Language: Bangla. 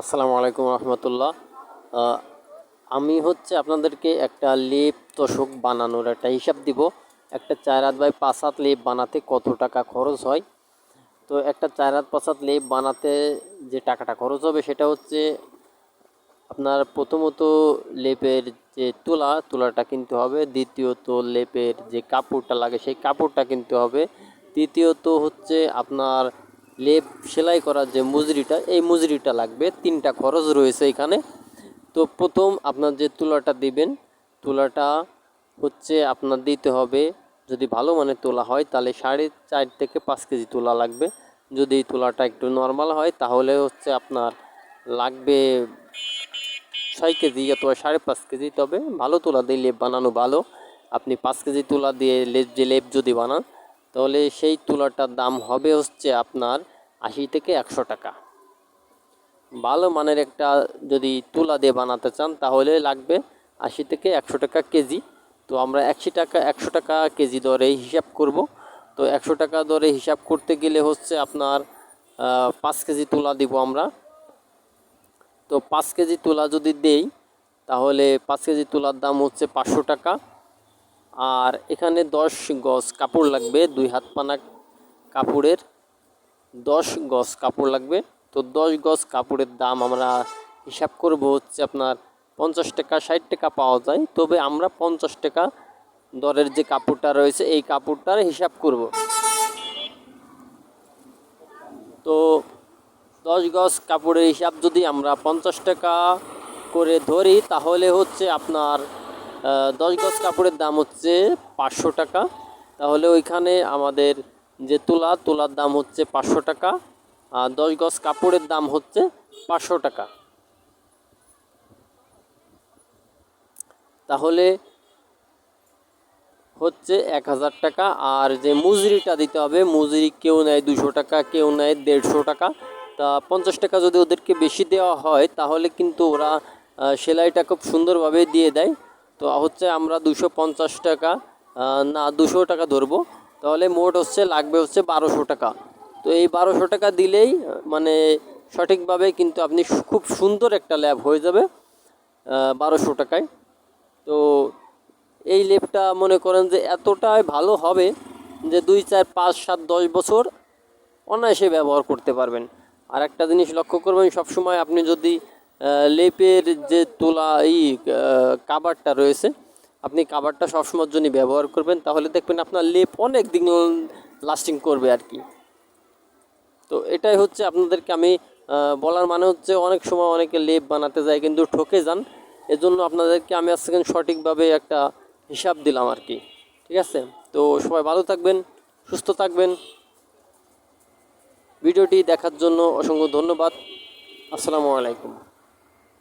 আসসালামু আলাইকুম রহমতুল্লাহ। আমি হচ্ছে আপনাদেরকে একটা লেপ তোষক বানানোর একটা হিসাব দিব। একটা চার হাত বাই পাঁচ হাত লেপ বানাতে কত টাকা খরচ হয়? তো একটা চার হাত পাঁচ হাত লেপ বানাতে যে টাকাটা খরচ হবে সেটা হচ্ছে আপনার প্রথমত লেপের যে তুলা, তুলাটা কিনতে হবে। দ্বিতীয়ত লেপের যে কাপড়টা লাগে সেই কাপড়টা কিনতে হবে। তৃতীয়ত হচ্ছে আপনার লেপ সেলাই করার যে মজুরিটা, এই মজুরিটা লাগবে। তিনটা খরচ রয়েছে এখানে। তো প্রথম আপনার যে তুলাটা দিবেন, তুলাটা হচ্ছে আপনার দিতে হবে, যদি ভালো মানের তোলা হয়, তাহলে সাড়ে চার থেকে পাঁচ কেজি তোলা লাগবে। যদি তুলাটা একটু নর্মাল হয়, তাহলে হচ্ছে আপনার লাগবে ছয় কেজি অথবা সাড়ে পাঁচ কেজি। তবে ভালো তুলা দিয়ে লেপ বানানো ভালো। আপনি পাঁচ কেজি তুলা দিয়ে লেপ যে লেপ যদি বানান, তাহলে সেই তুলাটার দাম হবে হচ্ছে আপনার আশি থেকে একশো টাকা। ভালো মানের একটা যদি তুলা দিয়ে বানাতে চান, তাহলে লাগবে আশি থেকে একশো টাকা কেজি। তো আমরা একশো টাকা একশো টাকা কেজি দরে হিসাব করব। তো একশো টাকা দরে হিসাব করতে গেলে হচ্ছে আপনার পাঁচ কেজি তুলা দিব আমরা। তো পাঁচ কেজি তুলা যদি দেই, তাহলে পাঁচ কেজি তুলার দাম হচ্ছে পাঁচশো টাকা। আর এখানে দশ গজ কাপড় লাগবে, দুই হাত পানা কাপড়ের। দশ গজ কাপড় লাগবে। তো দশ গজ কাপড়ের দাম আমরা হিসাব করব হচ্ছে আপনার পঞ্চাশ টাকা, ষাট টাকা পাওয়া যায়। তবে আমরা পঞ্চাশ টাকা দরের যে কাপড়টা রয়েছে, এই কাপড়টার হিসাব করব। তো দশ গজ কাপড়ের হিসাব যদি আমরা পঞ্চাশ টাকা করে ধরি, তাহলে হচ্ছে আপনার দশ গজ কাপড়ের দাম হচ্ছে পাঁচশো টাকা। তাহলে ওইখানে আমাদের যে তুলা, তুলার দাম হচ্ছে পাঁচশো টাকা, আর দশ গজ কাপড়ের দাম হচ্ছে পাঁচশো টাকা। তাহলে হচ্ছে এক হাজার টাকা, আর যে মজুরিটা দিতে হবে, মজুরি কেউ নেয় দুশো টাকা, কেউ নেয় দেড়শো টাকা। তা পঞ্চাশ টাকা যদি ওদেরকে বেশি দেওয়া হয়, তাহলে কিন্তু ওরা সেলাইটা খুব সুন্দরভাবে দিয়ে দেয়। তো হচ্ছে আমরা দুশো পঞ্চাশ টাকা না, দুশো টাকা ধরবো। তাহলে মোট হচ্ছে, লাগবে হচ্ছে বারোশো টাকা। তো এই বারোশো টাকা দিলেই মানে সঠিকভাবে কিন্তু আপনি খুব সুন্দর একটা ল্যাব হয়ে যাবে বারোশো টাকায়। তো এই লেপটা মনে করেন যে এতটাই ভালো হবে যে দুই, চার, পাঁচ, সাত, দশ বছর অনায়াসে ব্যবহার করতে পারবেন। আর একটা জিনিস লক্ষ্য করবেন, সবসময় আপনি যদি লেপের যে তোলা, এই কাবারটা রয়েছে আপনি কাবারটা সবসময়ের জন্য ব্যবহার করবেন, তাহলে দেখবেন আপনার লেপ অনেক দিন লাস্টিং করবে আর কি। তো এটাই হচ্ছে আপনাদেরকে আমি বলার মানে হচ্ছে অনেক সময় অনেকে লেপ বানাতে যায় কিন্তু ঠকে যান। এজন্য আপনাদেরকে আমি আজকে সঠিকভাবে একটা হিসাব দিলাম আর কি, ঠিক আছে? তো সবাই ভালো থাকবেন, সুস্থ থাকবেন। ভিডিওটি দেখার জন্য অসংখ্য ধন্যবাদ। আসসালামু আলাইকুম।